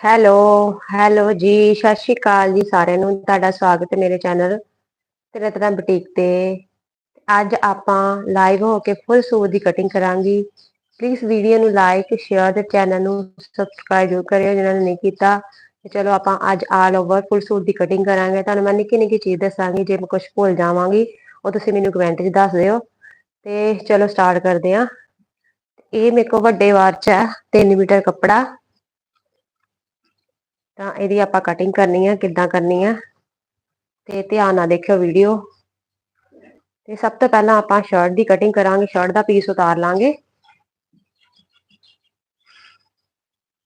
Hello hello ਜੀ, ਸਤਿ ਸ਼੍ਰੀ ਅਕਾਲ ਜੀ ਸਾਰਿਆਂ ਨੂੰ, ਤੁਹਾਡਾ ਸਵਾਗਤ ਹੈ ਮੇਰੇ ਚੈਨਲ ਤਰਤਨਾ ਬੁਟੀਕ ਤੇ। ਅੱਜ ਆਪਾਂ ਲਾਈਵ ਹੋ ਕੇ ਫੁੱਲ ਸੂਟ ਦੀ ਕਟਿੰਗ ਕਰਾਂਗੀ। ਪਲੀਜ਼ ਵੀਡੀਓ ਨੂੰ ਲਾਈਕ ਸ਼ੇਅਰ ਤੇ ਚੈਨਲ ਨੂੰ ਸਬਸਕ੍ਰਾਈਬ ਜ਼ਰੂਰ ਕਰਿਓ ਜਿਨ੍ਹਾਂ ਨੇ ਨਹੀਂ ਕੀਤਾ। ਤੇ ਚਲੋ ਆਪਾਂ ਅੱਜ ਆਲ ਓਵਰ ਫੁੱਲ ਸੂਟ ਦੀ ਕਟਿੰਗ ਕਰਾਂਗੇ। ਤੁਹਾਨੂੰ ਮੈਂ ਨਿੱਕੀ ਨਿੱਕੀ ਚੀਜ਼ ਦੱਸਾਂਗੀ, ਜੇ ਮੈਂ ਕੁਝ ਭੁੱਲ ਜਾਵਾਂਗੀ, ਉਹ ਤੁਸੀਂ ਮੈਨੂੰ ਕਮੈਂਟ 'ਚ ਦੱਸ ਦਿਓ। ਤੇ ਚਲੋ ਸਟਾਰਟ ਕਰਦੇ ਆਂ ਇਹ ਮੇਰੇ ਕੋ ਵੱਡੇ ਵਾਰ ਚ ਹੈ 3 ਮੀਟਰ ਕੱਪੜਾ। ਤਾਂ ਇਹਦੀ ਆਪਾਂ ਕਟਿੰਗ ਕਰਨੀ ਹੈ ਕਿੱਦਾਂ ਕਰਨੀ ਹੈ ਤੇ ਧਿਆਨ ਨਾਲ ਦੇਖਿਓ ਵੀਡੀਓ ਤੇ ਸਭ ਤੋਂ ਪਹਿਲਾਂ ਆਪਾਂ ਸ਼ਰਟ ਦੀ ਕਟਿੰਗ ਕਰਾਂਗੇ ਸ਼ਰਟ ਦਾ ਪੀਸ ਉਤਾਰ ਲਾਂਗੇ।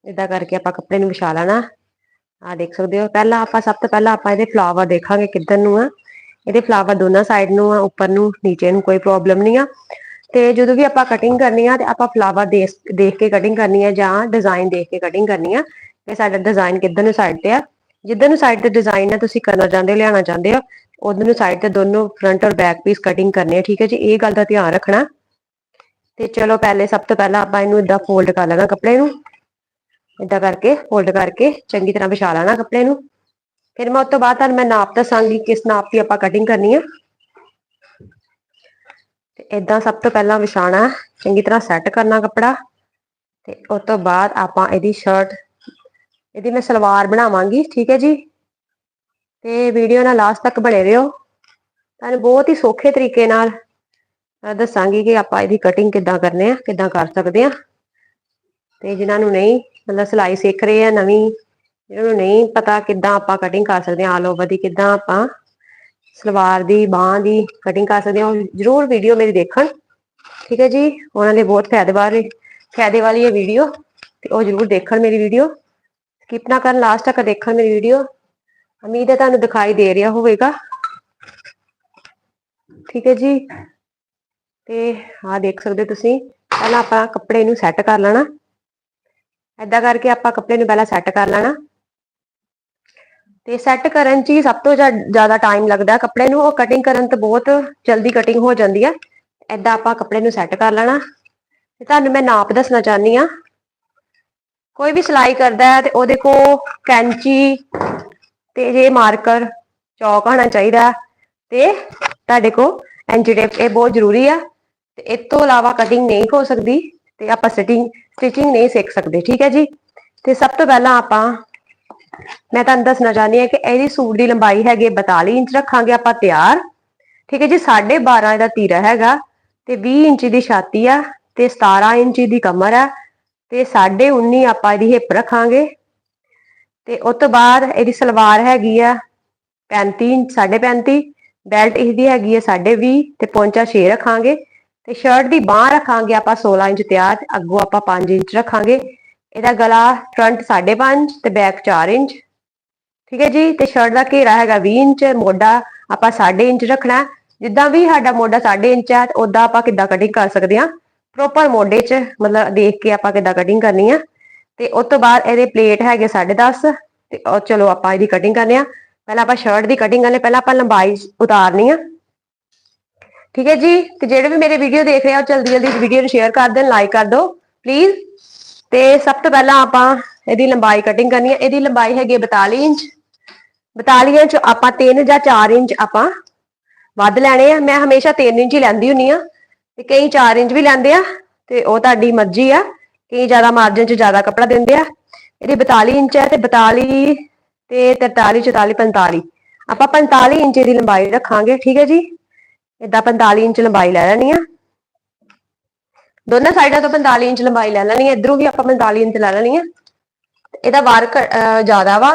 ਇਦਾਂ ਕਰਕੇ ਆਪਾਂ ਕੱਪੜੇ ਨੂੰ ਵਿਛਾ ਲੈਣਾ। ਆ ਦੇਖ ਸਕਦੇ ਹੋ, ਪਹਿਲਾਂ ਆਪਾਂ ਸਭ ਤੋਂ ਪਹਿਲਾਂ ਆਪਾਂ ਇਹਦੇ ਫਲਾਵਰ ਦੇਖਾਂਗੇ ਕਿੱਧਰ ਨੂੰ ਆ। ਇਹਦੇ ਫਲਾਵਰ ਦੋਨਾਂ ਸਾਈਡ ਨੂੰ ਆ, ਉੱਪਰ ਨੂੰ, ਨੀਚੇ ਨੂੰ ਕੋਈ ਪ੍ਰੋਬਲਮ ਨਹੀਂ ਆ। ਤੇ ਜਦੋਂ ਵੀ ਆਪਾਂ ਕਟਿੰਗ ਕਰਨੀ ਆ, ਤੇ ਆਪਾਂ ਫਲਾਵਰ ਦੇਖ ਕੇ ਕਟਿੰਗ ਕਰਨੀ ਆ ਜਾਂ ਡਿਜ਼ਾਈਨ ਦੇਖ ਕੇ ਕਟਿੰਗ ਕਰਨੀ ਆ ਕਿ ਸਾਡਾ ਡਿਜ਼ਾਈਨ ਕਿੱਧਰ ਨੂੰ ਸਾਈਡ ਤੇ ਆ? ਜਿੱਧਰ ਨੂੰ ਸਾਈਡ ਤੇ ਡਿਜ਼ਾਈਨ ਆ, ਤੁਸੀਂ ਕਰਨਾ ਚਾਹੁੰਦੇ ਹੋ ਲਿਆਣਾ ਚਾਹੁੰਦੇ ਹੋ ਉਧਰ ਨੂੰ ਸਾਈਡ ਤੇ ਦੋਨੋਂ ਫਰੰਟ ਔਰ ਬੈਕ ਪੀਸ ਕਟਿੰਗ ਕਰਨੇ ਆ, ਠੀਕ ਹੈ ਜੀ? ਇਹ ਗੱਲ ਦਾ ਧਿਆਨ ਰੱਖਣਾ। ਤੇ ਚਲੋ ਪਹਿਲੇ ਸਭ ਤੋਂ ਪਹਿਲਾਂ ਆਪਾਂ ਇਹਨੂੰ ਇਦਾਂ ਫੋਲਡ ਕਰ ਲੈਣਾ ਕੱਪੜੇ ਨੂੰ। ਇਦਾਂ ਕਰਕੇ ਫੋਲਡ ਕਰਕੇ ਚੰਗੀ ਤਰ੍ਹਾਂ ਵਿਛਾ ਲੈਣਾ ਕੱਪੜੇ ਨੂੰ। ਫਿਰ ਮੈਂ ਉਸ ਤੋਂ ਬਾਅਦ ਤੁਹਾਨੂੰ ਮੈਂ ਨਾਪ ਦੱਸਾਂਗੀ ਕਿਸ ਨਾਪ ਦੀ ਆਪਾਂ ਕਟਿੰਗ ਕਰਨੀ ਆ। ਤੇ ਇਦਾਂ ਸਭ ਤੋਂ ਪਹਿਲਾਂ ਵਿਛਾਣਾ ਚੰਗੀ ਤਰ੍ਹਾਂ ਸੈੱਟ ਕਰਨਾ ਕੱਪੜਾ। ਤੇ ਉਸ ਤੋਂ ਬਾਅਦ ਆਪਾਂ ਇਹਦੀ ਸ਼ਰਟ ਇਹਦੀ ਮੈਂ ਸਲਵਾਰ ਬਣਾਵਾਂਗੀ, ਠੀਕ ਹੈ ਜੀ? ਤੇ ਵੀਡੀਓ ਨਾਲ ਲਾਸਟ ਤੱਕ ਬਣੇ ਰਹੋ। ਤੁਹਾਨੂੰ ਬਹੁਤ ਹੀ ਸੌਖੇ ਤਰੀਕੇ ਨਾਲ ਦੱਸਾਂਗੀ ਕਿ ਆਪਾਂ ਇਹਦੀ ਕਟਿੰਗ ਕਿੱਦਾਂ ਕਰਨੇ ਆ, ਕਿੱਦਾਂ ਕਰ ਸਕਦੇ ਆ। ਤੇ ਜਿਨ੍ਹਾਂ ਨੂੰ ਨਹੀਂ ਮਤਲਬ ਸਿਲਾਈ ਸਿੱਖ ਰਹੇ ਆ ਨਵੀਂ ਜਿਹਨਾਂ ਨੂੰ ਨਹੀਂ ਪਤਾ ਕਿੱਦਾਂ ਆਪਾਂ ਕਟਿੰਗ ਕਰ ਸਕਦੇ ਆ, ਆਲ ਓਵਰ ਦੀ ਕਿੱਦਾਂ ਆਪਾਂ ਸਲਵਾਰ ਦੀ, ਬਾਹ ਦੀ ਕਟਿੰਗ ਕਰ ਸਕਦੇ ਆ ਜਰੂਰ ਵੀਡੀਓ ਮੇਰੀ ਦੇਖਣ, ਠੀਕ ਹੈ ਜੀ? ਉਹਨਾਂ ਦੇ ਬਹੁਤ ਫਾਇਦੇਵਾਰ ਫਾਇਦੇ ਵਾਲੀ ਹੈ ਵੀਡੀਓ ਤੇ ਉਹ ਜਰੂਰ ਦੇਖਣ ਮੇਰੀ ਵੀਡੀਓ ਸਕਿਪ ਨਾ ਕਰਨ ਲਾਸਟ ਤੱਕ ਦੇਖਣ ਮੇਰੀ ਵੀਡੀਓ ਉਮੀਦ ਹੈ ਤੁਹਾਨੂੰ ਦਿਖਾਈ ਦੇ ਰਿਹਾ ਹੋਵੇਗਾ। ਠੀਕ ਹੈ ਜੀ। ਤੇ ਆ ਦੇਖ ਸਕਦੇ ਤੁਸੀਂ, ਪਹਿਲਾਂ ਆਪਾਂ ਕੱਪੜੇ ਨੂੰ ਸੈੱਟ ਕਰ ਲੈਣਾ। ਐਦਾਂ ਕਰਕੇ ਆਪਾਂ ਕੱਪੜੇ ਨੂੰ ਪਹਿਲਾਂ ਸੈੱਟ ਕਰ ਲੈਣਾ। ਤੇ ਸੈੱਟ ਕਰਨ 'ਚ ਹੀ ਸਭ ਤੋਂ ਜ਼ਿਆਦਾ ਟਾਈਮ ਲੱਗਦਾ ਕੱਪੜੇ ਨੂੰ। ਉਹ ਕਟਿੰਗ ਕਰਨ ਤੇ ਬਹੁਤ ਜਲਦੀ ਕਟਿੰਗ ਹੋ ਜਾਂਦੀ ਹੈ ਐਦਾਂ ਆਪਾਂ ਕੱਪੜੇ ਨੂੰ ਸੈੱਟ ਕਰ ਲੈਣਾ। ਤੇ ਤੁਹਾਨੂੰ ਮੈਂ ਨਾਪ ਦੱਸਣਾ ਚਾਹਨੀ ਆ। ਕੋਈ ਵੀ ਸਿਲਾਈ ਕਰਦਾ ਹੈ ਤੇ ਉਹਦੇ ਕੋ ਕੈਂਚੀ ਤੇ ਜੇ ਮਾਰਕਰ, ਚੌਕ ਹੋਣਾ ਚਾਹੀਦਾ ਤੇ ਤੁਹਾਡੇ ਕੋ ਐਂਜੀ ਟੇਪ, ਇਹ ਬਹੁਤ ਜ਼ਰੂਰੀ ਆ ਤੇ ਇਸ ਤੋਂ ਇਲਾਵਾ ਕਟਿੰਗ ਨਹੀਂ ਹੋ ਸਕਦੀ ਤੇ ਆਪਾਂ ਸਟਿਚਿੰਗ ਸਟਿਚਿੰਗ ਨਹੀਂ ਸਿੱਖ ਸਕਦੇ, ਠੀਕ ਹੈ ਜੀ? ਤੇ ਸਭ ਤੋਂ ਪਹਿਲਾਂ ਆਪਾਂ, ਮੈਂ ਤੁਹਾਨੂੰ ਦੱਸਣਾ ਚਾਹੁੰਦੀ ਹਾਂ ਕਿ ਇਹਦੀ ਸੂਟ ਦੀ ਲੰਬਾਈ ਹੈਗੀ 42 ਇੰਚ ਰੱਖਾਂਗੇ ਆਪਾਂ ਤਿਆਰ, ਠੀਕ ਹੈ ਜੀ? 12.5 ਇਹਦਾ ਤੀਰਾ ਹੈਗਾ ਤੇ 20 ਇੰਚ ਦੀ ਛਾਤੀ ਆ ਤੇ 17 ਇੰਚ ਦੀ ਕਮਰ ਆ ਤੇ 19.5 ਆਪਾਂ ਇਹਦੀ ਹਿੱਪ ਰੱਖਾਂਗੇ। ਤੇ ਉਸ ਤੋਂ ਬਾਅਦ ਇਹਦੀ ਸਲਵਾਰ ਹੈਗੀ ਆ 35 35.5 ਬੈਲਟ ਇਹਦੀ ਹੈਗੀ ਆ 20.5 ਤੇ ਪੌਂਚਾ 6 ਰੱਖਾਂਗੇ। ਤੇ ਸ਼ਰਟ ਦੀ ਬਾਹ ਰੱਖਾਂਗੇ ਆਪਾਂ 16 ਇੰਚ ਤਿਆਰ ਅੱਗੋਂ ਆਪਾਂ 5 ਇੰਚ ਰੱਖਾਂਗੇ। ਇਹਦਾ ਗਲਾ ਫਰੰਟ 5.5 ਤੇ ਬੈਕ 4 ਇੰਚ। ਠੀਕ ਹੈ ਜੀ? ਤੇ ਸ਼ਰਟ ਦਾ ਘੇਰਾ ਹੈਗਾ 20 ਇੰਚ, ਮੋਢਾ ਆਪਾਂ 6.5 ਇੰਚ ਰੱਖਣਾ। ਜਿੱਦਾਂ ਵੀ ਸਾਡਾ ਮੋਢਾ 6.5 ਇੰਚ ਹੈ ਉਦਾਂ ਆਪਾਂ ਕਿੱਦਾਂ ਕਟਿੰਗ ਕਰ ਸਕਦੇ ਹਾਂ? ਪ੍ਰੋਪਰ ਮੋਢੇ 'ਚ, ਮਤਲਬ ਦੇਖ ਕੇ ਆਪਾਂ ਕਿੱਦਾਂ ਕਟਿੰਗ ਕਰਨੀ ਆ। ਤੇ ਉਸ ਤੋਂ ਬਾਅਦ ਇਹਦੇ ਪਲੇਟ ਹੈਗੇ 10.5 ਤੇ ਚਲੋ ਆਪਾਂ ਇਹਦੀ ਕਟਿੰਗ ਕਰਨੇ ਆ। ਪਹਿਲਾਂ ਆਪਾਂ ਸ਼ਰਟ ਦੀ ਕਟਿੰਗ ਕਰਨੇ ਪਹਿਲਾਂ ਆਪਾਂ ਲੰਬਾਈ ਉਤਾਰਨੀ ਆ। ਠੀਕ ਹੈ ਜੀ? ਤੇ ਜਿਹੜੇ ਵੀ ਮੇਰੇ ਵੀਡੀਓ ਦੇਖ ਰਹੇ ਆ ਜਲਦੀ ਜਲਦੀ ਇਸ ਵੀਡੀਓ ਨੂੰ ਸ਼ੇਅਰ ਕਰ ਦੇਣ ਲਾਈਕ ਕਰ ਦਿਓ ਪਲੀਜ਼ ਤੇ ਸਭ ਤੋਂ ਪਹਿਲਾਂ ਆਪਾਂ ਇਹਦੀ ਲੰਬਾਈ ਕਟਿੰਗ ਕਰਨੀ ਹੈ ਇਹਦੀ ਲੰਬਾਈ ਹੈਗੀ 42 ਇੰਚ। 42 ਇੰਚ ਆਪਾਂ 3 ਜਾਂ 4 ਇੰਚ ਆਪਾਂ ਵੱਧ ਲੈਣੇ ਆ। ਮੈਂ ਹਮੇਸ਼ਾ 3 ਇੰਚ ਹੀ ਲੈਂਦੀ ਹੁੰਨੀ ਆ। ਤੇ ਕਈ 4 ਇੰਚ ਵੀ ਲੈਂਦੇ ਆ ਤੇ ਉਹ ਤੁਹਾਡੀ ਮਰਜ਼ੀ ਆ। ਕਈ ਜ਼ਿਆਦਾ ਮਾਰਜਨ 'ਚ ਜ਼ਿਆਦਾ ਕੱਪੜਾ ਦਿੰਦੇ ਆ। ਇਹਦੀ 42 ਇੰਚ ਹੈ ਤੇ 42 ਤੇ 43 44 45 ਆਪਾਂ 45 ਇੰਚ ਦੀ ਲੰਬਾਈ ਰੱਖਾਂਗੇ, ਠੀਕ ਹੈ ਜੀ? ਇਦਾਂ 45 ਇੰਚ ਲੰਬਾਈ ਲੈ ਲੈਣੀ ਆ। ਦੋਨਾਂ ਸਾਈਡਾਂ ਤੋਂ 45 ਇੰਚ ਲੰਬਾਈ ਲੈ ਲੈਣੀ ਹੈ ਇਧਰੋਂ ਵੀ ਆਪਾਂ 45 ਇੰਚ ਲੈ ਲੈਣੀ ਹੈ ਇਹਦਾ ਵਾਰ ਜ਼ਿਆਦਾ ਵਾ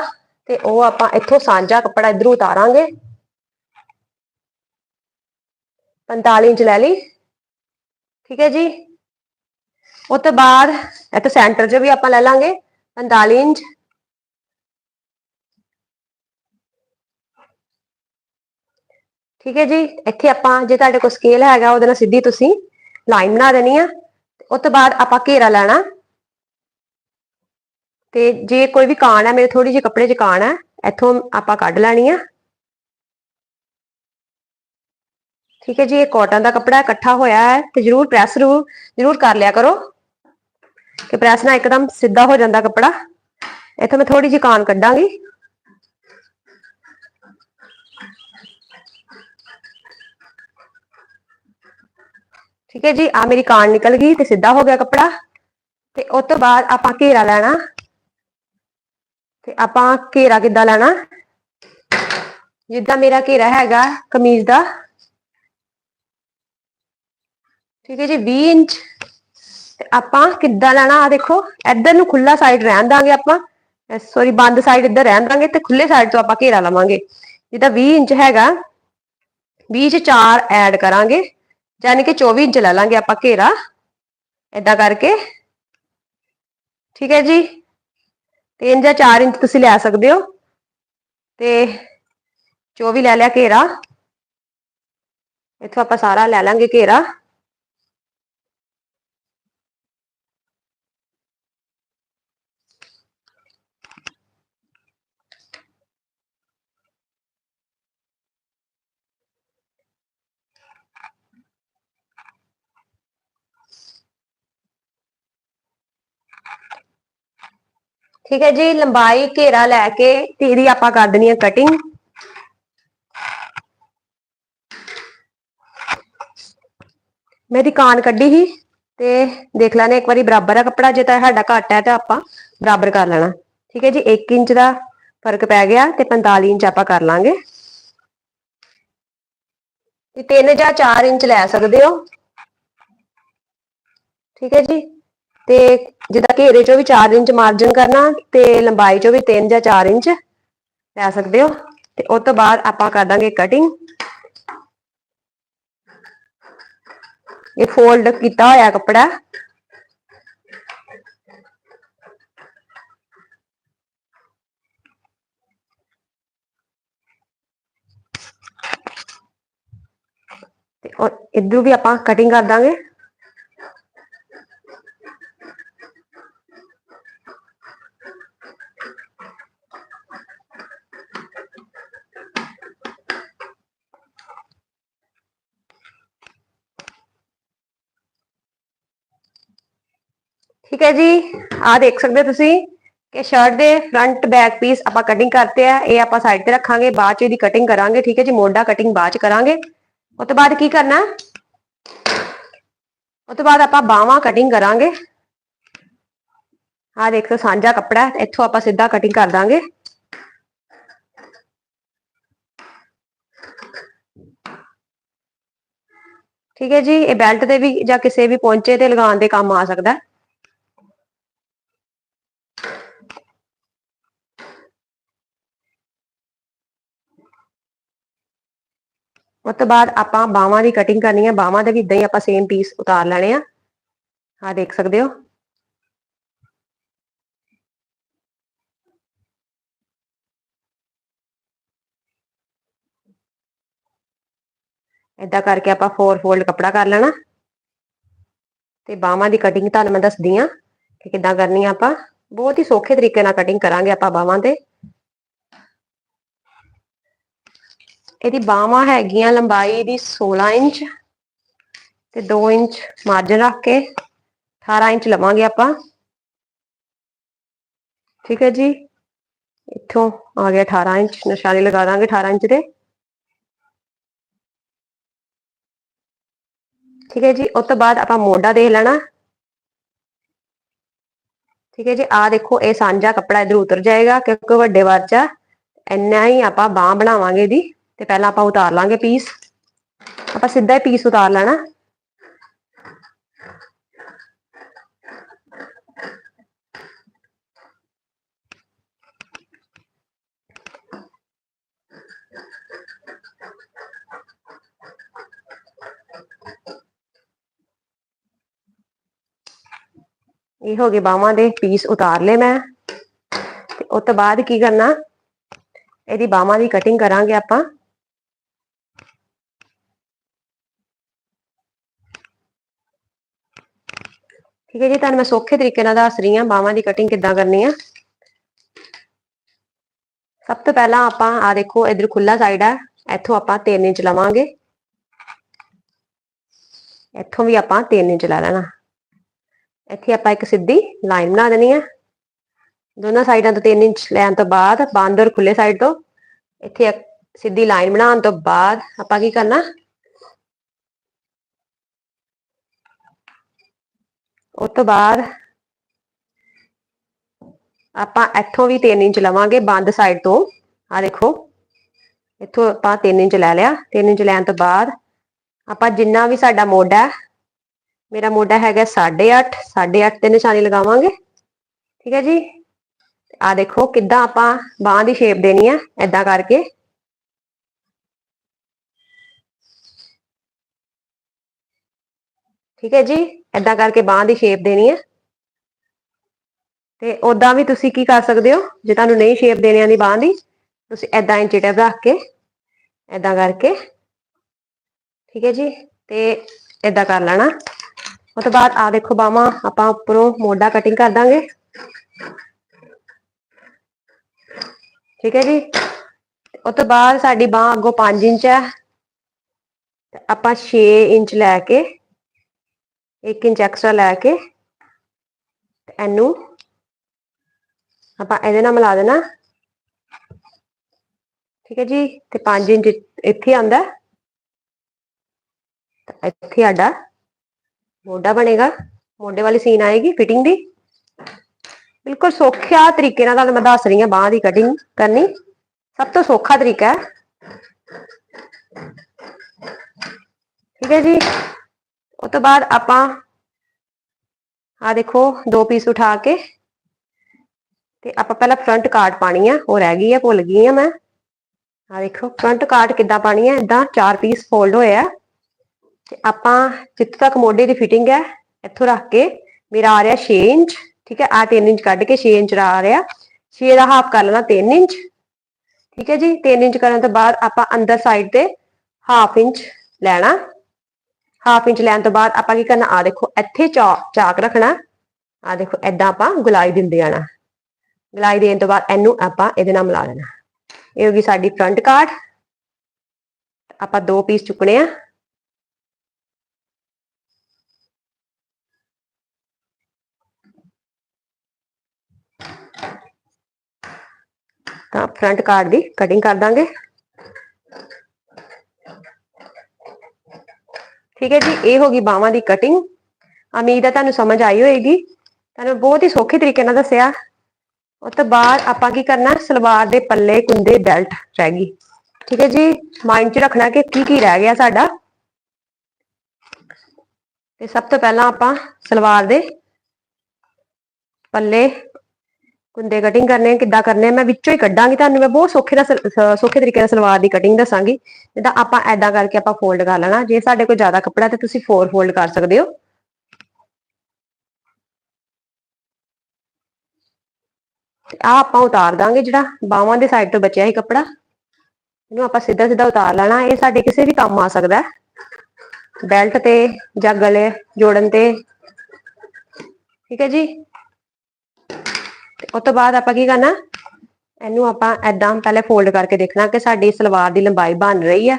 ਤੇ ਉਹ ਆਪਾਂ ਇੱਥੋਂ ਸਾਂਝਾ ਕੱਪੜਾ ਇਧਰੋਂ ਉਤਾਰਾਂਗੇ। 45 ਇੰਚ ਲੈ ਲਈ। ਠੀਕ ਹੈ ਜੀ? ਉਹ ਤੋਂ ਬਾਅਦ ਇੱਥੇ ਸੈਂਟਰ 'ਚ ਵੀ ਆਪਾਂ ਲੈ ਲਾਂਗੇ 45 ਇੰਚ। ਠੀਕ ਹੈ ਜੀ? ਇੱਥੇ ਆਪਾਂ ਜੇ ਤੁਹਾਡੇ ਕੋਲ ਸਕੇਲ ਹੈਗਾ, ਉਹਦੇ ਨਾਲ ਸਿੱਧੀ ਤੁਸੀਂ ਲਾਈਨ ਬਣਾ ਦੇਣੀ ਆ। ਉਸ ਤੋਂ ਬਾਅਦ ਆਪਾਂ ਘੇਰਾ ਲੈਣਾ। ਤੇ ਜੇ ਕੋਈ ਵੀ ਕਾਣ ਹੈ, ਮੇਰੇ ਥੋੜੀ ਜਿਹੀ ਕੱਪੜੇ 'ਚ ਕਾਣ ਹੈ, ਇੱਥੋਂ ਆਪਾਂ ਕੱਢ ਲੈਣੀ ਆ। ਠੀਕ ਹੈ ਜੀ, ਇਹ ਕਾਟਨ ਦਾ ਕੱਪੜਾ ਇਕੱਠਾ ਹੋਇਆ ਹੈ ਤੇ ਜਰੂਰ ਪ੍ਰੈਸ ਜ਼ਰੂਰ ਕਰ ਲਿਆ ਕਰੋ ਕਿ ਪ੍ਰੈਸ ਨਾਲ ਇੱਕਦਮ ਸਿੱਧਾ ਹੋ ਜਾਂਦਾ ਕੱਪੜਾ। ਇੱਥੇ ਮੈਂ ਥੋੜੀ ਜਿਹੀ ਕਾਨ ਕੱਢਾਂਗੀ। ਠੀਕ ਹੈ ਜੀ ਆ ਮੇਰੀ ਕਾਨ ਨਿਕਲ ਗਈ ਤੇ ਸਿੱਧਾ ਹੋ ਗਿਆ ਕੱਪੜਾ। ਤੇ ਉਸ ਤੋਂ ਬਾਅਦ ਆਪਾਂ ਘੇਰਾ ਲੈਣਾ। ਤੇ ਆਪਾਂ ਘੇਰਾ ਕਿੱਦਾਂ ਲੈਣਾ? ਜਿੱਦਾਂ ਮੇਰਾ ਘੇਰਾ ਹੈਗਾ ਕਮੀਜ਼ ਦਾ। ਠੀਕ ਹੈ ਜੀ 20 ਇੰਚ। ਤੇ ਆਪਾਂ ਕਿੱਦਾਂ ਲੈਣਾ? ਆ ਦੇਖੋ, ਇੱਧਰ ਨੂੰ ਖੁੱਲਾ ਸਾਈਡ ਰਹਿਣ ਦਾਂਗੇ ਆਪਾਂ। ਸੌਰੀ ਬੰਦ ਸਾਈਡ ਇੱਧਰ ਰਹਿਣ ਦਾਂਗੇ ਤੇ ਖੁੱਲੇ ਸਾਈਡ ਤੋਂ ਆਪਾਂ ਘੇਰਾ ਲਵਾਂਗੇ। ਜਿੱਦਾਂ 20 ਇੰਚ ਹੈਗਾ 20 ਚ 4 ਐਡ ਕਰਾਂਗੇ। ਯਾਨੀ ਕਿ 24 ਇੰਚ ਲੈ ਲਾਂਗੇ ਆਪਾਂ ਘੇਰਾ। ਇਦਾਂ ਕਰਕੇ। ਠੀਕ ਹੈ ਜੀ? 3 ਜਾਂ 4 ਇੰਚ ਤੁਸੀਂ ਲੈ ਸਕਦੇ ਹੋ। ਤੇ 24 ਲੈ ਲਿਆ ਘੇਰਾ। ਇੱਥੋਂ ਆਪਾਂ ਸਾਰਾ ਲੈ ਲਾਂਗੇ ਘੇਰਾ। ਠੀਕ ਹੈ ਜੀ, ਲੰਬਾਈ, ਘੇਰਾ ਲੈ ਕੇ ਤੇ ਇਹਦੀ ਆਪਾਂ ਕਰ ਦੇਣੀ ਹੈ ਕਟਿੰਗ ਮੈਂ ਕਾਨ ਕੱਢੀ ਸੀ ਤੇ ਦੇਖ ਲੈਣੇ, ਇੱਕ ਵਾਰੀ ਬਰਾਬਰ ਆ ਕੱਪੜਾ, ਜੇ ਤਾਂ ਸਾਡਾ ਘੱਟ ਹੈ ਤਾਂ ਆਪਾਂ ਬਰਾਬਰ ਕਰ ਲੈਣਾ। ਠੀਕ ਹੈ ਜੀ 1 ਇੰਚ ਦਾ ਫ਼ਰਕ ਪੈ ਗਿਆ ਤੇ 45 ਇੰਚ ਆਪਾਂ ਕਰ ਲਾਂਗੇ। ਤੇ 3 ਜਾਂ 4 ਇੰਚ ਲੈ ਸਕਦੇ ਹੋ। ਠੀਕ ਹੈ ਜੀ ਤੇ ਜਿੱਦਾਂ ਘੇਰੇ ਚੋਂ ਵੀ 4 ਇੰਚ ਮਾਰਜਨ ਕਰਨਾ ਤੇ ਲੰਬਾਈ ਚੋਂ ਵੀ 3 ਜਾਂ 4 ਇੰਚ ਲੈ ਸਕਦੇ ਹੋ। ਤੇ ਉਸ ਤੋਂ ਬਾਅਦ ਆਪਾਂ ਕਰ ਦਾਂਗੇ ਕਟਿੰਗ ਇਹ ਫੋਲਡ ਕੀਤਾ ਹੋਇਆ ਕੱਪੜਾ। ਤੇ ਇਧਰੋਂ ਵੀ ਆਪਾਂ ਕਟਿੰਗ ਕਰ ਦਾਂਗੇ। ਠੀਕ ਹੈ ਜੀ ਆ ਦੇਖ ਸਕਦੇ ਹੋ ਤੁਸੀਂ ਕਿ ਸ਼ਰਟ ਦੇ ਫਰੰਟ ਬੈਕ ਪੀਸ ਆਪਾਂ ਕਟਿੰਗ ਕਰਤੇ ਆ, ਇਹ ਆਪਾਂ ਸਾਈਡ ਤੇ ਰੱਖਾਂਗੇ, ਬਾਅਦ ਚ ਇਹਦੀ ਕਟਿੰਗ ਕਰਾਂਗੇ, ਠੀਕ ਹੈ ਜੀ, ਮੋਢਾ ਕਟਿੰਗ ਬਾਅਦ ਚ ਕਰਾਂਗੇ। ਉਸ ਤੋਂ ਬਾਅਦ ਕੀ ਕਰਨਾ? ਉਸ ਤੋਂ ਬਾਅਦ ਆਪਾਂ ਬਾਹਾਂ ਕਟਿੰਗ ਕਰਾਂਗੇ। ਆ ਦੇਖੋ ਸਾਂਝਾ ਕੱਪੜਾ ਇੱਥੋਂ ਆਪਾਂ ਸਿੱਧਾ ਕਟਿੰਗ ਕਰ ਦਾਂਗੇ। ਠੀਕ ਹੈ ਜੀ, ਇਹ ਬੈਲਟ ਤੇ ਵੀ ਜਾਂ ਕਿਸੇ ਵੀ ਪਹੁੰਚੇ ਤੇ ਲਗਾਉਣ ਦੇ ਕੰਮ ਆ ਸਕਦਾ ਉਸ ਤੋਂ ਬਾਅਦ ਆਪਾਂ ਬਾਹਾਂ ਦੀ ਕਟਿੰਗ ਕਰਨੀ ਹੈ ਬਾਹਾਂ ਦੇ ਵੀ ਇਦਾਂ ਹੀ ਆਪਾਂ ਸੇਮ ਪੀਸ ਉਤਾਰ ਲੈਣੇ ਆ। ਆ ਦੇਖ ਸਕਦੇ ਹੋ। ਇਦਾਂ ਕਰਕੇ ਆਪਾਂ 4 ਫੋਲਡ ਕਪੜਾ ਕਰ ਲੈਣਾ। ਤੇ ਬਾਹਾਂ ਦੀ ਕਟਿੰਗ ਤੁਹਾਨੂੰ ਮੈਂ ਦੱਸਦੀ ਆ ਕਿ ਕਿੱਦਾਂ ਕਰਨੀ ਆ ਆਪਾਂ। ਬਹੁਤ ਹੀ ਸੌਖੇ ਤਰੀਕੇ ਨਾਲ ਕਟਿੰਗ ਕਰਾਂਗੇ ਆਪਾਂ ਬਾਹਾਂ ਤੇ। ਇਹਦੀ ਬਾਹਾਂ ਹੈਗੀਆਂ ਲੰਬਾਈ ਦੀ 16 ਇੰਚ ਤੇ 2 ਇੰਚ ਮਾਰਜਨ ਰੱਖ ਕੇ 18 ਇੰਚ ਲਵਾਂਗੇ ਆਪਾਂ। ਠੀਕ ਹੈ ਜੀ? ਇੱਥੋਂ ਆ ਗਿਆ 18 ਇੰਚ, ਨਿਸ਼ਾਨੀ ਲਗਾ ਦਾਂਗੇ 18 ਇੰਚ ਦੇ। ਠੀਕ ਹੈ ਜੀ? ਉਸ ਤੋਂ ਬਾਅਦ ਆਪਾਂ ਮੋਢਾ ਦੇਖ ਲੈਣਾ। ਠੀਕ ਹੈ ਜੀ? ਆ ਦੇਖੋ, ਇਹ ਸਾਂਝਾ ਕੱਪੜਾ ਇਧਰ ਉਤਰ ਜਾਏਗਾ ਕਿਉਂਕਿ ਵੱਡੇ ਵਾਰ ਇੰਨਾ ਹੀ ਆਪਾਂ ਬਾਹ ਬਣਾਵਾਂਗੇ ਦੀ ਤੇ ਪਹਿਲਾਂ ਆਪਾਂ ਉਤਾਰ ਲਾਂਗੇ ਪੀਸ ਆਪਾਂ ਸਿੱਧਾ ਹੀ ਪੀਸ ਉਤਾਰ ਲੈਣਾ। ਇਹ ਹੋ ਗਏ ਬਾਹਾਂ ਦੇ ਪੀਸ ਉਤਾਰ ਲਏ ਮੈਂ। ਤੇ ਉਸ ਤੋਂ ਬਾਅਦ ਕੀ ਕਰਨਾ? ਇਹਦੀ ਬਾਹਾਂ ਦੀ ਕਟਿੰਗ ਕਰਾਂਗੇ ਆਪਾਂ। ਠੀਕ ਹੈ ਜੀ, ਤੁਹਾਨੂੰ ਮੈਂ ਸੌਖੇ ਤਰੀਕੇ ਨਾਲ ਦੱਸ ਰਹੀ ਹਾਂ ਬਾਹਾਂ ਦੀ ਕਟਿੰਗ ਕਿੱਦਾਂ ਕਰਨੀ ਆ। ਸਭ ਤੋਂ ਪਹਿਲਾਂ ਆਪਾਂ ਆ ਦੇਖੋ, ਇਧਰ ਖੁੱਲਾ ਸਾਈਡ ਆ, ਇੱਥੋਂ ਆਪਾਂ 3 ਇੰਚ ਲਵਾਂਗੇ। ਇੱਥੋਂ ਵੀ ਆਪਾਂ 3 ਇੰਚ ਲਾ ਲੈਣਾ। ਇੱਥੇ ਆਪਾਂ ਇੱਕ ਸਿੱਧੀ ਲਾਈਨ ਬਣਾ ਦੇਣੀ ਆ। ਦੋਨਾਂ ਸਾਈਡਾਂ ਤੋਂ 3 ਇੰਚ ਲੈਣ ਤੋਂ ਬਾਅਦ, ਬਾਂਦਰ ਖੁੱਲੇ ਸਾਈਡ ਤੋਂ, ਇੱਥੇ ਸਿੱਧੀ ਲਾਈਨ ਬਣਾਉਣ ਤੋਂ ਬਾਅਦ ਆਪਾਂ ਕੀ ਕਰਨਾ ਉਸ ਤੋਂ ਬਾਅਦ ਆਪਾਂ ਇੱਥੋਂ ਵੀ 3 ਇੰਚ ਲਵਾਂਗੇ ਬੰਦ ਸਾਈਡ ਤੋਂ। ਆ ਦੇਖੋ, ਇੱਥੋਂ ਆਪਾਂ 3 ਇੰਚ ਲੈ ਲਿਆ। 3 ਇੰਚ ਲੈਣ ਤੋਂ ਬਾਅਦ ਆਪਾਂ ਜਿੰਨਾ ਵੀ ਸਾਡਾ ਮੋਢਾ ਹੈ, ਮੇਰਾ ਮੋਢਾ ਹੈਗਾ 8.5 8.5 ਤੇ ਨਿਸ਼ਾਨੀ ਲਗਾਵਾਂਗੇ। ਠੀਕ ਹੈ ਜੀ? ਆ ਦੇਖੋ ਕਿੱਦਾਂ ਆਪਾਂ ਬਾਹ ਦੀ ਸ਼ੇਪ ਦੇਣੀ ਹੈ ਐਦਾਂ ਕਰਕੇ। ਠੀਕ ਹੈ ਜੀ? ਐਦਾਂ ਕਰਕੇ ਬਾਹ ਦੀ ਸ਼ੇਪ ਦੇਣੀ ਹੈ। ਤੇ ਉਦਾਂ ਵੀ ਤੁਸੀਂ ਕੀ ਕਰ ਸਕਦੇ ਹੋ? ਜੇ ਤੁਹਾਨੂੰ ਨਹੀਂ ਸ਼ੇਪ ਦੇਣੀ ਆਂਦੀ ਬਾਹ ਦੀ, ਤੁਸੀਂ ਐਦਾਂ ਇੰਚੀ ਟੇਪ ਰੱਖ ਕੇ ਐਦਾਂ ਕਰਕੇ, ਠੀਕ ਹੈ ਜੀ, ਤੇ ਐਦਾਂ ਕਰ ਲੈਣਾ। ਉਸ ਤੋਂ ਬਾਅਦ ਆ ਦੇਖੋ ਬਾਹਾਂ, ਆਪਾਂ ਉੱਪਰੋਂ ਮੋਢਾ ਕਟਿੰਗ ਕਰ ਦਾਂਗੇ। ਠੀਕ ਹੈ ਜੀ ਉਸ ਤੋਂ ਬਾਅਦ ਸਾਡੀ ਬਾਹ ਅੱਗੋਂ 5 ਇੰਚ ਹੈ। ਆਪਾਂ 6 ਇੰਚ ਲੈ ਕੇ 1 ਇੰਚ ਐਕਸਟਰਾ ਲੈ ਕੇ ਇਹਨੂੰ ਆਪਾਂ ਇਹਦੇ ਨਾਲ ਮਿਲਾ ਦੇਣਾ। ਠੀਕ ਹੈ ਜੀ? ਤੇ 5 ਇੰਚ ਇੱਥੇ ਆਂਦਾ ਤੇ ਇੱਥੇ ਸਾਡਾ ਮੋਢਾ ਬਣੇਗਾ। ਮੋਢੇ ਵਾਲੀ ਸੀਨ ਆਏਗੀ ਫਿਟਿੰਗ ਦੀ। ਬਿਲਕੁਲ ਸੌਖਿਆ ਤਰੀਕੇ ਨਾਲ ਤੁਹਾਨੂੰ ਮੈਂ ਦੱਸ ਰਹੀ ਹਾਂ ਬਾਹ ਦੀ ਕਟਿੰਗ ਕਰਨੀ। ਸਭ ਤੋਂ ਸੌਖਾ ਤਰੀਕਾ ਹੈ। ਠੀਕ ਹੈ ਜੀ? ਉਸ ਤੋਂ ਬਾਅਦ ਆਪਾਂ ਆ ਦੇਖੋ ਦੋ ਪੀਸ ਉਠਾ ਕੇ ਤੇ ਆਪਾਂ ਪਹਿਲਾਂ ਫਰੰਟ ਕਾਰਡ ਪਾਣੀ ਆ, ਉਹ ਰਹਿ ਗਈ ਆ, ਭੁੱਲ ਗਈ ਆ ਮੈਂ। ਆ ਦੇਖੋ ਫਰੰਟ ਕਾਰਡ ਕਿੱਦਾਂ ਪਾਣੀ ਆ, ਇਦਾਂ ਚਾਰ ਪੀਸ ਫੋਲਡ ਹੋਇਆ ਤੇ ਆਪਾਂ ਜਿੱਥੋਂ ਤੱਕ ਮੋਢੇ ਦੀ ਫਿਟਿੰਗ ਹੈ, ਇੱਥੋਂ ਰੱਖ ਕੇ ਮੇਰਾ ਆ ਰਿਹਾ 6 ਇੰਚ, ਠੀਕ ਹੈ ਆ 3 ਇੰਚ ਕੱਢ ਕੇ 6 ਇੰਚ ਆ ਰਿਹਾ। 6 ਦਾ ਹਾਫ ਕਰ ਲੈਣਾ 3 ਇੰਚ, ਠੀਕ ਹੈ ਜੀ। 3 ਇੰਚ ਕਰਨ ਤੋਂ ਬਾਅਦ ਆਪਾਂ ਅੰਦਰ ਸਾਈਡ ਤੇ ਹਾਫ ਇੰਚ ਲੈਣਾ। ਹਾਫ ਇੰਚ ਲੈਣ ਤੋਂ ਬਾਅਦ ਆਪਾਂ ਕੀ ਕਰਨਾ? ਆ ਦੇਖੋ, ਇੱਥੇ ਚਾਕ ਰੱਖਣਾ। ਆ ਦੇਖੋ ਐਦਾਂ ਆਪਾਂ ਗੁਲਾਈ ਦਿੰਦੇ ਆਣਾ ਗੁਲਾਈ ਦੇਣ ਤੋਂ ਬਾਅਦ ਇਹਨੂੰ ਆਪਾਂ ਇਹਦੇ ਨਾਲ ਮਿਲਾ ਲੈਣਾ। ਇਹ ਹੋ ਗਈ ਸਾਡੀ ਫਰੰਟ ਕਾਰਡ ਆਪਾਂ ਦੋ ਪੀਸ ਚੁੱਕਣੇ ਆ। ਤਾਂ ਫਰੰਟ ਕਾਰਡ ਦੀ ਕਟਿੰਗ ਕਰ ਦਾਂਗੇ। ਠੀਕ ਹੈ ਜੀ, ਇਹ ਹੋ ਗਈ ਬਾਹਾਂ ਦੀ ਕਟਿੰਗ ਉਮੀਦ ਹੈ ਤੁਹਾਨੂੰ ਸਮਝ ਆਈ ਹੋਏਗੀ। ਤੁਹਾਨੂੰ ਬਹੁਤ ਹੀ ਸੌਖੇ ਤਰੀਕੇ ਨਾਲ ਦੱਸਿਆ। ਉਸ ਤੋਂ ਬਾਅਦ ਆਪਾਂ ਕੀ ਕਰਨਾ, ਸਲਵਾਰ ਦੇ ਪੱਲੇ ਕੁੰਦੇ ਬੈਲਟ ਰਹਿ ਗਈ। ਠੀਕ ਹੈ ਜੀ ਮਾਈਂਡ 'ਚ ਰੱਖਣਾ ਕਿ ਕੀ ਕੀ ਰਹਿ ਗਿਆ ਸਾਡਾ। ਤੇ ਸਭ ਤੋਂ ਪਹਿਲਾਂ ਆਪਾਂ ਸਲਵਾਰ ਦੇ ਪੱਲੇ ਕੁੰਦੇ ਕਟਿੰਗ ਕਰਨੇ ਕਿੱਦਾਂ ਕਰਨੇ ਮੈਂ ਵਿੱਚੋਂ ਹੀ ਕੱਢਾਂਗੀ ਤੁਹਾਨੂੰ, ਮੈਂ ਬਹੁਤ ਸੌਖੇ ਦਾ ਸੌਖੇ ਤਰੀਕੇ ਨਾਲ ਸਲਵਾਰ ਦੀ ਕਟਿੰਗ ਦੱਸਾਂਗੀ। ਜਿੱਦਾਂ ਆਪਾਂ ਐਦਾਂ ਕਰਕੇ ਆਪਾਂ ਫੋਲਡ ਕਰ ਲੈਣਾ, ਜੇ ਸਾਡੇ ਕੋਲ ਜ਼ਿਆਦਾ ਕੱਪੜਾ ਤੇ ਤੁਸੀਂ 4 ਫੋਲਡ ਕਰ ਸਕਦੇ ਹੋ। ਆ ਆਪਾਂ ਉਤਾਰ ਦਾਂਗੇ ਜਿਹੜਾ ਬਾਹਾਂ ਦੇ ਸਾਈਡ ਤੋਂ ਬਚਿਆ ਸੀ ਕੱਪੜਾ। ਇਹਨੂੰ ਆਪਾਂ ਸਿੱਧਾ ਸਿੱਧਾ ਉਤਾਰ ਲੈਣਾ, ਇਹ ਸਾਡੇ ਕਿਸੇ ਵੀ ਕੰਮ ਆ ਸਕਦਾ ਬੈਲਟ ਤੇ ਜਾਂ ਗਲੇ ਜੋੜਨ ਤੇ। ਠੀਕ ਹੈ ਜੀ? ਉਸ ਤੋਂ ਬਾਅਦ ਆਪਾਂ ਕੀ ਕਰਨਾ? ਇਹਨੂੰ ਆਪਾਂ ਐਦਾਂ ਪਹਿਲੇ ਫੋਲਡ ਕਰਕੇ ਦੇਖਣਾ ਕਿ ਸਾਡੀ ਸਲਵਾਰ ਦੀ ਲੰਬਾਈ ਬਣ ਰਹੀ ਹੈ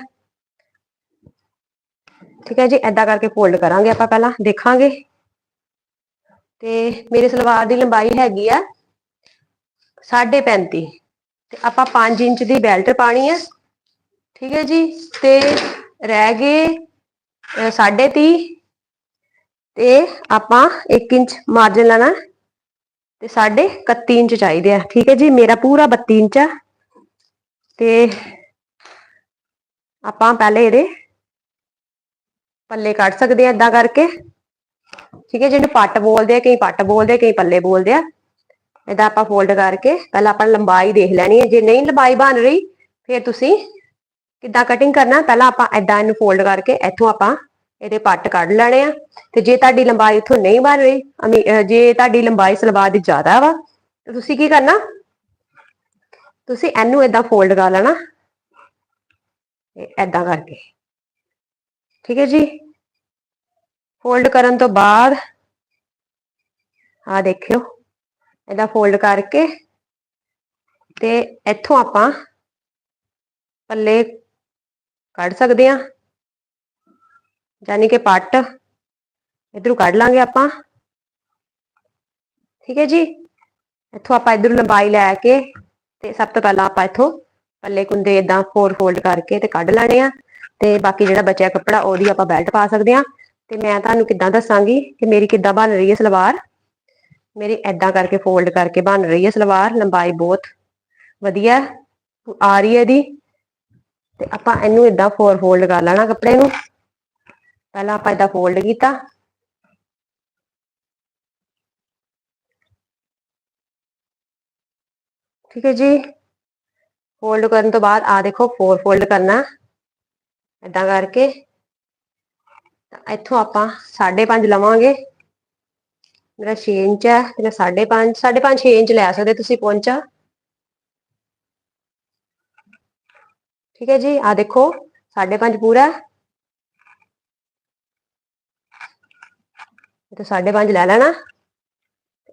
ਠੀਕ ਹੈ ਜੀ ਐਦਾਂ ਕਰਕੇ ਫੋਲਡ ਕਰਾਂਗੇ ਆਪਾਂ ਪਹਿਲਾਂ, ਦੇਖਾਂਗੇ। ਤੇ ਮੇਰੀ ਸਲਵਾਰ ਦੀ ਲੰਬਾਈ ਹੈਗੀ ਆ 35 ਤੇ ਆਪਾਂ 5 ਇੰਚ ਦੀ ਬੈਲਟ ਪਾਣੀ ਹੈ ਠੀਕ ਹੈ ਜੀ, ਤੇ ਰਹਿ ਗਏ 30 ਤੇ ਆਪਾਂ 1 ਇੰਚ ਮਾਰਜਨ ਲੈਣਾ। ਤੇ ਸਾਡੇ 31 ਇੰਚ ਚਾਹੀਦੇ ਆ। ਠੀਕ ਹੈ ਜੀ, ਮੇਰਾ ਪੂਰਾ 32 ਇੰਚ ਆ। ਤੇ ਆਪਾਂ ਪਹਿਲੇ ਇਹਦੇ ਪੱਲੇ ਕੱਢ ਸਕਦੇ ਆ ਇਦਾਂ ਕਰਕੇ। ਠੀਕ ਹੈ ਜਿਹਨੂੰ ਪੱਟ ਬੋਲਦੇ ਆ, ਕਈ ਪੱਟ ਬੋਲਦੇ ਆ, ਕਈ ਪੱਲੇ ਬੋਲਦੇ ਆ। ਇਹਦਾ ਆਪਾਂ ਫੋਲਡ ਕਰਕੇ ਪਹਿਲਾਂ ਆਪਾਂ ਲੰਬਾਈ ਦੇਖ ਲੈਣੀ ਹੈ। ਜੇ ਨਹੀਂ ਲੰਬਾਈ ਬਣ ਰਹੀ, ਫਿਰ ਤੁਸੀਂ ਕਿੱਦਾਂ ਕਟਿੰਗ ਕਰਨਾ? ਪਹਿਲਾਂ ਆਪਾਂ ਐਦਾਂ ਇਹਨੂੰ ਫੋਲਡ ਕਰਕੇ ਇੱਥੋਂ ਆਪਾਂ ਇਹਦੇ ਪੱਟ ਕੱਢ ਲੈਣੇ ਆ। ਤੇ ਜੇ ਤੁਹਾਡੀ ਲੰਬਾਈ ਇੱਥੋਂ ਨਹੀਂ ਬਣ ਰਹੀ ਜੇ ਤੁਹਾਡੀ ਲੰਬਾਈ ਸਲਵਾਰ ਦੀ ਜ਼ਿਆਦਾ ਵਾ ਤੁਸੀਂ ਕੀ ਕਰਨਾ? ਤੁਸੀਂ ਇਹਨੂੰ ਇਦਾਂ ਫੋਲਡ ਕਰ ਲੈਣਾ। ਇਦਾਂ ਕਰਕੇ। ਠੀਕ ਹੈ ਜੀ? ਫੋਲਡ ਕਰਨ ਤੋਂ ਬਾਅਦ ਆ ਦੇਖਿਓ, ਇਹਦਾ ਫੋਲਡ ਕਰਕੇ ਤੇ ਇੱਥੋਂ ਆਪਾਂ ਪੱਲੇ ਕੱਢ ਸਕਦੇ ਆ ਯਾਨੀ ਕਿ ਪੱਟ। ਇਧਰੋਂ ਕੱਢ ਲਾਂਗੇ ਆਪਾਂ। ਠੀਕ ਹੈ ਜੀ? ਇੱਥੋਂ ਆਪਾਂ ਇਧਰ ਲੰਬਾਈ ਲੈ ਕੇ ਤੇ ਸਭ ਤੋਂ ਪਹਿਲਾਂ ਆਪਾਂ ਇੱਥੋਂ ਪੱਲੇ ਕੁੰਦੇ ਇਦਾਂ ਫੋਰ ਫੋਲਡ ਕਰਕੇ ਤੇ ਕੱਢ ਲੈਣੇ ਆ। ਤੇ ਬਾਕੀ ਜਿਹੜਾ ਬਚਿਆ ਕੱਪੜਾ ਉਹਦੀ ਆਪਾਂ ਬੈਲਟ ਪਾ ਸਕਦੇ ਆ। ਤੇ ਮੈਂ ਤੁਹਾਨੂੰ ਕਿੱਦਾਂ ਦੱਸਾਂਗੀ ਕਿ ਮੇਰੀ ਕਿੱਦਾਂ ਬਣ ਰਹੀ ਹੈ ਸਲਵਾਰ। ਮੇਰੀ ਐਦਾਂ ਕਰਕੇ ਫੋਲਡ ਕਰਕੇ ਬਣ ਰਹੀ ਹੈ ਸਲਵਾਰ। ਲੰਬਾਈ ਬਹੁਤ ਵਧੀਆ ਆ ਰਹੀ ਹੈ ਇਹਦੀ। ਤੇ ਆਪਾਂ ਇਹਨੂੰ ਇਦਾਂ ਫੋਰ ਫੋਲਡ ਕਰ ਲੈਣਾ ਕੱਪੜੇ ਨੂੰ। ਪਹਿਲਾਂ ਆਪਾਂ ਇਦਾਂ ਫੋਲਡ ਕੀਤਾ ਠੀਕ ਹੈ ਜੀ ਫੋਲਡ ਕਰਨ ਤੋਂ ਬਾਅਦ ਆ ਦੇਖੋ ਫੋਰ ਫੋਲਡ ਕਰਨਾ ਇਦਾਂ ਕਰਕੇ ਇੱਥੋਂ ਆਪਾਂ 5.5 ਲਵਾਂਗੇ ਮੇਰਾ 6 ਇੰਚ ਹੈ ਤੇ ਮੈਂ 5.5 5.5 6 ਇੰਚ ਲੈ ਸਕਦੇ ਤੁਸੀਂ ਪਹੁੰਚਾ ਠੀਕ ਹੈ ਜੀ ਆ ਦੇਖੋ 5.5 ਪੂਰਾ ਤੇ 5.5 ਲੈ ਲੈਣਾ।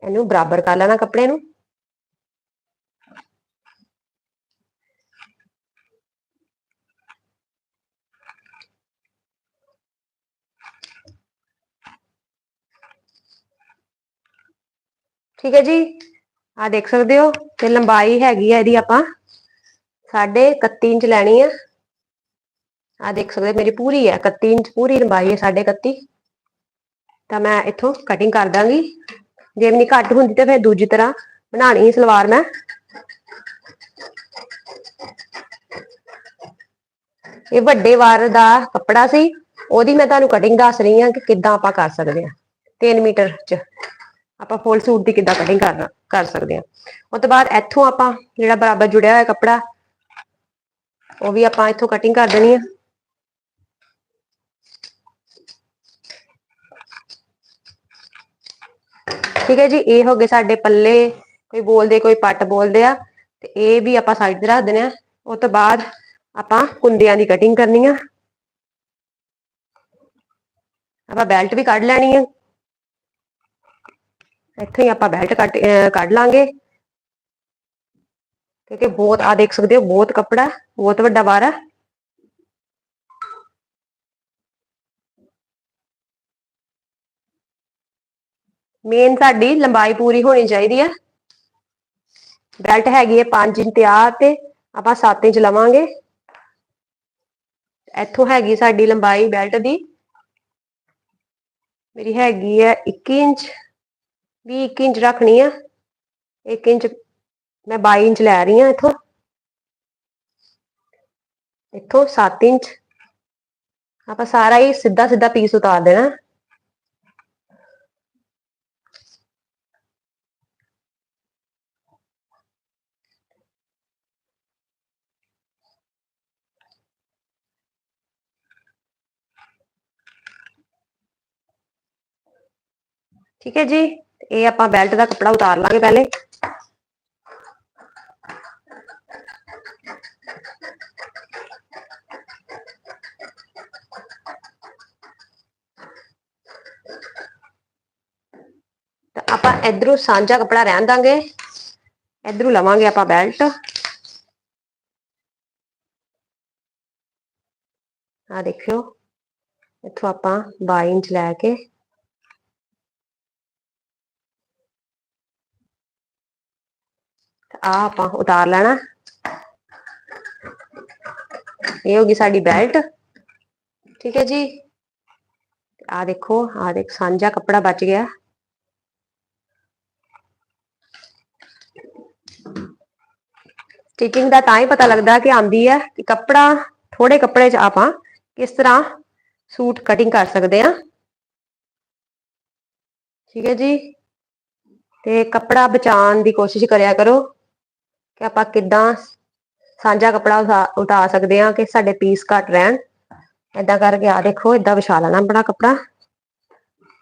ਇਹਨੂੰ ਬਰਾਬਰ ਕਰ ਲੈਣਾ ਕੱਪੜੇ ਨੂੰ। ਠੀਕ ਹੈ ਜੀ? ਆ ਦੇਖ ਸਕਦੇ ਹੋ ਤੇ ਲੰਬਾਈ ਹੈਗੀ ਆ ਇਹਦੀ ਆਪਾਂ। ਸਾਡੇ 31 ਇੰਚ ਲੈਣੀ ਆ। ਆ ਦੇਖ ਸਕਦੇ ਮੇਰੀ ਪੂਰੀ ਹੈ 31 ਇੰਚ ਪੂਰੀ ਲੰਬਾਈ ਹੈ ਸਾਡੇ 31 ਤਾਂ ਮੈਂ ਇੱਥੋਂ ਕਟਿੰਗ ਕਰ ਦਾਂਗੀ। ਜੇ ਮੈਨੂੰ ਘੱਟ ਹੁੰਦੀ ਤਾਂ ਫਿਰ ਦੂਜੀ ਤਰ੍ਹਾਂ ਬਣਾਣੀ ਹੈ ਸਲਵਾਰ ਮੈਂ। ਇਹ ਵੱਡੇ ਵਾਰ ਦਾ ਕੱਪੜਾ ਸੀ। ਉਹਦੀ ਮੈਂ ਤੁਹਾਨੂੰ ਕਟਿੰਗ ਦੱਸ ਰਹੀ ਹਾਂ ਕਿ ਕਿੱਦਾਂ ਆਪਾਂ ਕਰ ਸਕਦੇ ਹਾਂ। 3 ਮੀਟਰ ਚ ਆਪਾਂ ਫੁੱਲ ਸੂਟ ਦੀ ਕਿੱਦਾਂ ਕਟਿੰਗ ਕਰਨਾ, ਕਰ ਸਕਦੇ ਹਾਂ। ਉਸ ਤੋਂ ਬਾਅਦ ਇੱਥੋਂ ਆਪਾਂ ਜਿਹੜਾ ਬਰਾਬਰ ਜੁੜਿਆ ਹੋਇਆ ਕੱਪੜਾ, ਉਹ ਵੀ ਆਪਾਂ ਇੱਥੋਂ ਕਟਿੰਗ ਕਰ ਦੇਣੀ ਹੈ ਠੀਕ ਹੈ ਜੀ, ਇਹ ਹੋ ਗਏ ਸਾਡੇ ਪੱਲੇ, ਕੋਈ ਬੋਲਦੇ, ਕੋਈ ਪੱਟ ਬੋਲਦੇ ਆ, ਤੇ ਇਹ ਵੀ ਆਪਾਂ ਸਾਈਡ ਤੇ ਰੱਖ ਦਿੰਦੇ ਆ। ਉਸ ਤੋਂ ਬਾਅਦ ਆਪਾਂ ਕੁੰਦਿਆਂ ਦੀ ਕਟਿੰਗ ਕਰਨੀ ਆ। ਆਪਾਂ ਬੈਲਟ ਵੀ ਕੱਢ ਲੈਣੀ ਹੈ ਇੱਥੇ ਹੀ ਆਪਾਂ ਬੈਲਟ ਕੱਟ ਕੱਢ ਲਾਂਗੇ। ਕਿਉਂਕਿ ਬਹੁਤ ਆ ਦੇਖ ਸਕਦੇ ਹੋ, ਬਹੁਤ ਕੱਪੜਾ, ਬਹੁਤ ਵੱਡਾ ਵਾਰ। ਹੈ ਮੇਨ ਸਾਡੀ ਲੰਬਾਈ ਪੂਰੀ ਹੋਣੀ ਚਾਹੀਦੀ ਹੈ ਬੈਲਟ ਹੈਗੀ ਹੈ 5 ਇੰਚ ਆ ਤੇ ਆਪਾਂ 7 ਇੰਚ ਲਵਾਂਗੇ। ਇੱਥੋਂ ਹੈਗੀ ਸਾਡੀ ਲੰਬਾਈ ਬੈਲਟ ਦੀ। ਮੇਰੀ ਹੈਗੀ ਹੈ 21 ਇੰਚ ਵੀ 1 ਇੰਚ ਰੱਖਣੀ ਆ। 1 ਇੰਚ ਮੈਂ 22 ਇੰਚ ਲੈ ਰਹੀ ਹਾਂ ਇੱਥੋਂ। ਇੱਥੋਂ 7 ਇੰਚ। ਆਪਾਂ ਸਾਰਾ ਹੀ ਸਿੱਧਾ ਸਿੱਧਾ ਪੀਸ ਉਤਾਰ ਦੇਣਾ। ਠੀਕ ਹੈ ਜੀ ਇਹ ਆਪਾਂ ਬੈਲਟ ਦਾ ਕੱਪੜਾ ਉਤਾਰ ਲਾਂਗੇ ਪਹਿਲੇ। ਤਾਂ ਆਪਾਂ ਇਧਰੋਂ ਸਾਂਝਾ ਕੱਪੜਾ ਰਹਿਣ ਦਾਂਗੇ। ਇਧਰੋਂ ਲਵਾਂਗੇ ਆਪਾਂ ਬੈਲਟ ਆ ਦੇਖਿਓ। ਇੱਥੋਂ ਆਪਾਂ 22 ਇੰਚ ਲੈ ਕੇ ਆ ਆਪਾਂ ਉਤਾਰ ਲੈਣਾ ਇਹ ਹੋ ਗਈ ਸਾਡੀ ਬੈਲਟ ਠੀਕ ਹੈ ਜੀ ਆ ਦੇਖੋ ਆ ਦੇਖ ਸਾਂਝਾ ਕੱਪੜਾ ਬਚ ਗਿਆ ਸਟਿਚਿੰਗ ਦਾ ਤਾਂ ਹੀ ਪਤਾ ਲੱਗਦਾ ਕਿ ਆਂਦੀ ਹੈ ਕਿ ਕੱਪੜਾ ਥੋੜੇ ਕੱਪੜੇ 'ਚ ਆਪਾਂ ਕਿਸ ਤਰ੍ਹਾਂ ਸੂਟ ਕਟਿੰਗ ਕਰ ਸਕਦੇ ਆ ਠੀਕ ਹੈ ਜੀ ਤੇ ਕੱਪੜਾ ਬਚਾਉਣ ਦੀ ਕੋਸ਼ਿਸ਼ ਕਰਿਆ ਕਰੋ ਕਿ ਆਪਾਂ ਕਿੱਦਾਂ ਸਾਂਝਾ ਕਪੜਾ ਉਤਾਰ ਸਕਦੇ ਆ ਕਿ ਸਾਡੇ ਪੀਸ ਘੱਟ ਰਹਿਣ। ਇਦਾਂ ਕਰਕੇ ਆ ਦੇਖੋ ਇਦਾਂ ਵਿਛਾ ਲੈਣਾ ਆਪਣਾ ਕਪੜਾ।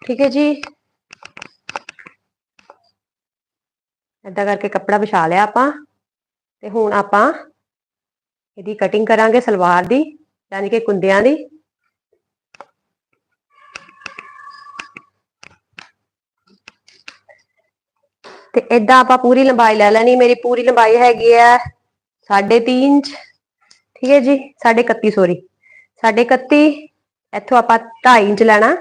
ਠੀਕ ਹੈ ਜੀ? ਇਦਾਂ ਕਰਕੇ ਕਪੜਾ ਵਿਛਾ ਲਿਆ ਆਪਾਂ। ਤੇ ਹੁਣ ਆਪਾਂ ਇਹਦੀ ਕਟਿੰਗ ਕਰਾਂਗੇ ਸਲਵਾਰ ਦੀ, ਯਾਨੀ ਕਿ ਕੁੰਦਿਆਂ ਦੀ। ਤੇ ਇਦਾਂ ਆਪਾਂ ਪੂਰੀ ਲੰਬਾਈ ਲੈ ਲੈਣੀ, ਮੇਰੀ ਪੂਰੀ ਲੰਬਾਈ ਹੈਗੀ ਹੈ 3.5 ਇੰਚ, ਠੀਕ ਹੈ ਜੀ 31 ਸੌਰੀ 31 ਇੱਥੋਂ ਆਪਾਂ 2.5 ਇੰਚ ਲੈਣਾ,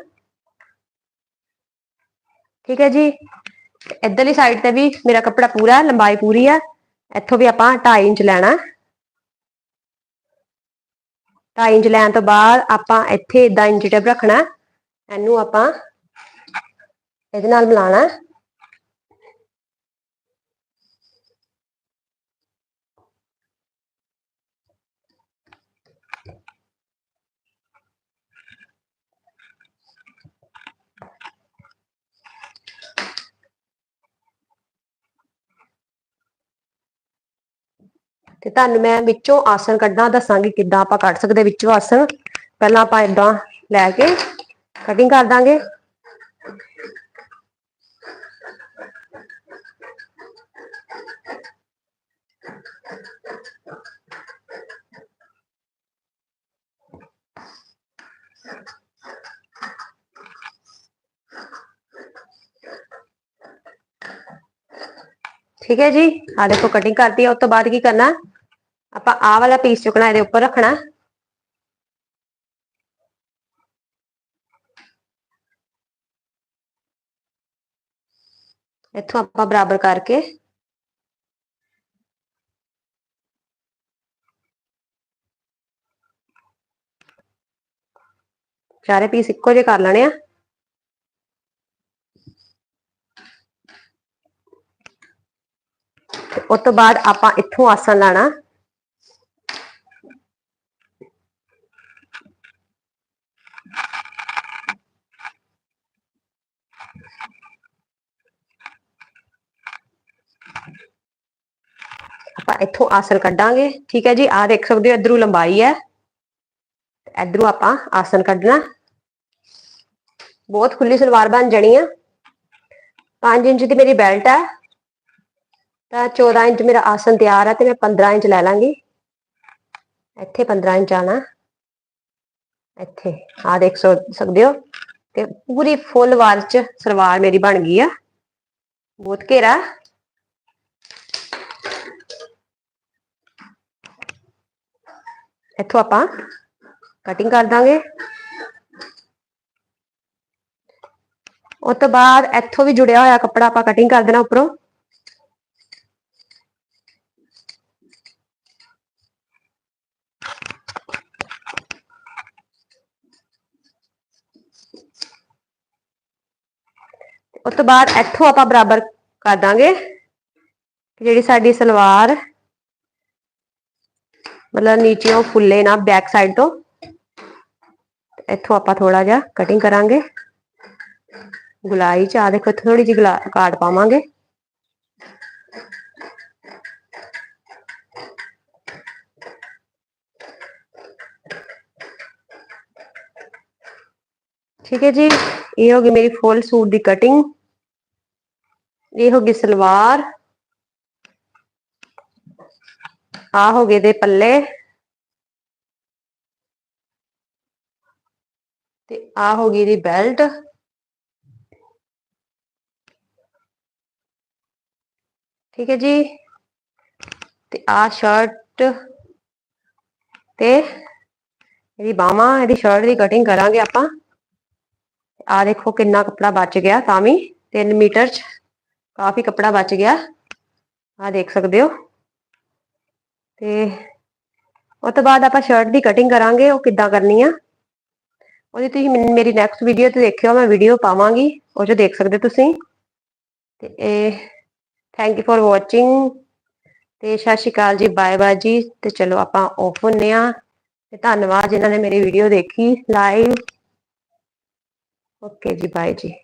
ਠੀਕ ਹੈ ਜੀ, ਇਧਰਲੀ ਸਾਈਡ ਤੇ ਵੀ ਮੇਰਾ ਕੱਪੜਾ ਪੂਰਾ, ਲੰਬਾਈ ਪੂਰੀ ਆ, ਇੱਥੋਂ ਵੀ ਆਪਾਂ 2.5 ਇੰਚ ਲੈਣਾ 2.5 ਇੰਚ ਲੈਣ ਤੋਂ ਬਾਅਦ ਆਪਾਂ ਇੱਥੇ ਇਦਾਂ ਇੰਚ ਟੇਪ ਰੱਖਣਾ, ਇਹਨੂੰ ਆਪਾਂ ਇਹਦੇ ਨਾਲ ਮਿਲਾਣਾ ਤੇ ਤੁਹਾਨੂੰ ਮੈਂ ਵਿੱਚੋਂ ਆਸਣ ਕੱਢਣਾ ਦੱਸਾਂਗੀ ਕਿੱਦਾਂ ਆਪਾਂ ਕੱਢ ਸਕਦੇ ਵਿੱਚੋਂ ਆਸਣ। ਪਹਿਲਾਂ ਆਪਾਂ ਇਦਾਂ ਲੈ ਕੇ ਕਟਿੰਗ ਕਰ ਦਾਂਗੇ। ਠੀਕ ਹੈ ਜੀ? ਆ ਦੇਖੋ ਕਟਿੰਗ ਕਰਤੀ ਹੈ ਉਸ ਤੋਂ ਬਾਅਦ ਕੀ ਕਰਨਾ? ਆਪਾਂ ਆਹ ਵਾਲਾ ਪੀਸ ਚੁੱਕਣਾ ਇਹਦੇ ਉੱਪਰ ਰੱਖਣਾ ਇੱਥੋਂ ਆਪਾਂ ਬਰਾਬਰ ਕਰਕੇ ਚਾਰੇ ਪੀਸ ਇੱਕੋ ਜਿਹੇ ਕਰ ਲੈਣੇ ਆ ਉਸ ਤੋਂ ਬਾਅਦ ਆਪਾਂ ਇੱਥੋਂ ਆਸਨ ਲਾਣਾ ਆਪਾਂ ਇੱਥੋਂ ਆਸਨ ਕੱਢਾਂਗੇ, ਠੀਕ ਹੈ ਜੀ? ਆਹ ਦੇਖ ਸਕਦੇ ਹੋ, ਇਧਰੋਂ ਲੰਬਾਈ ਹੈ। ਇਧਰੋਂ ਆਪਾਂ ਆਸਨ ਕੱਢਣਾ। ਬਹੁਤ ਖੁੱਲੀ ਸਲਵਾਰ ਬਣ ਜਾਣੀ ਆ। 5 ਇੰਚ ਦੀ ਮੇਰੀ ਬੈਲਟ ਹੈ। ਤਾਂ 14 ਇੰਚ ਮੇਰਾ ਆਸਨ ਤਿਆਰ ਹੈ ਤੇ ਮੈਂ 15 ਇੰਚ ਲੈ ਲਾਂਗੀ। ਇੱਥੇ 15 ਇੰਚ ਆਣਾ ਇੱਥੇ ਆ ਦੇਖ ਸਕਦੇ ਹੋ? ਤੇ ਪੂਰੀ ਫੁੱਲ ਵਾਰ ਚ ਸਲਵਾਰ ਮੇਰੀ ਬਣ ਗਈ ਆ। ਬਹੁਤ ਘੇਰਾ। ਇੱਥੋਂ ਆਪਾਂ ਕਟਿੰਗ ਕਰ ਦਾਂਗੇ ਉਸ ਤੋਂ ਬਾਅਦ ਇੱਥੋਂ ਵੀ ਜੁੜਿਆ ਹੋਇਆ ਕੱਪੜਾ ਆਪਾਂ ਕਟਿੰਗ ਕਰ ਦੇਣਾ ਉੱਪਰੋਂ ਉਸ ਤੋਂ ਬਾਅਦ ਇੱਥੋਂ ਆਪਾਂ ਬਰਾਬਰ ਕਰ ਦਾਂਗੇ ਜਿਹੜੀ ਸਾਡੀ ਸਲਵਾਰ ਮਤਲਬ ਨੀਚੇੋਂ ਫੁੱਲੇ ਨਾ ਬੈਕ ਸਾਈਡ ਤੋਂ ਇੱਥੋਂ ਆਪਾਂ ਥੋੜਾ ਜਿਹਾ ਕਟਿੰਗ ਕਰਾਂਗੇ ਗੁਲਾਈ ਚ ਆ ਦੇਖੋ ਥੋੜੀ ਜਿਹੀ ਕਾਟ ਪਾਵਾਂਗੇ ਠੀਕ ਹੈ ਜੀ ਇਹ ਹੋ ਗਈ ਮੇਰੀ ਫੁੱਲ ਸੂਟ ਦੀ ਕਟਿੰਗ ਇਹ ਹੋ ਗਈ ਸਲਵਾਰ ਆ ਹੋ ਗਏ ਦੇ ਪੱਲੇ ਤੇ ਆ ਹੋ ਗਈ ਦੀ ਬੈਲਟ ਠੀਕ ਹੈ ਜੀ ਤੇ ਆ ਸ਼ਰਟ ਤੇ ਇਹਦੀ ਬਾਹਾਂ ਇਹਦੀ ਸ਼ਰਟ ਦੀ ਕਟਿੰਗ ਕਰਾਂਗੇ ਆਪਾਂ ਆ ਦੇਖੋ ਕਿੰਨਾ ਕੱਪੜਾ ਬਚ ਗਿਆ ਤਾਂ ਵੀ 3 ਮੀਟਰ ਚ ਕਾਫੀ ਕੱਪੜਾ ਬਚ ਗਿਆ ਆ ਦੇਖ ਸਕਦੇ ਹੋ ਤੇ ਉਸ ਤੋਂ ਬਾਅਦ ਆਪਾਂ ਸ਼ਰਟ ਦੀ ਕਟਿੰਗ ਕਰਾਂਗੇ, ਉਹ ਕਿੱਦਾਂ ਕਰਨੀ ਆ? ਉਹਦੀ ਤੁਸੀਂ ਮੇਰੀ ਨੈਕਸਟ ਵੀਡੀਓ ਤੇ ਦੇਖਿਓ, ਮੈਂ ਵੀਡੀਓ ਪਾਵਾਂਗੀ, ਉਹ ਜੋ ਦੇਖ ਸਕਦੇ ਤੁਸੀਂ। ਤੇ ਇਹ ਥੈਂਕ ਯੂ ਫॉर ਵਾਚਿੰਗ ਤੇ ਸਤਿ ਸ਼੍ਰੀ ਅਕਾਲ ਜੀ ਬਾਏ ਬਾਏ ਜੀ। ਤੇ ਚਲੋ ਆਪਾਂ ਆਫ ਹੁੰਨੇ ਆ। ਤੇ ਧੰਨਵਾਦ ਜਿਨ੍ਹਾਂ ਨੇ ਮੇਰੀ ਵੀਡੀਓ ਦੇਖੀ ਲਾਈਵ ਓਕੇ ਜੀ ਬਾਏ ਜੀ।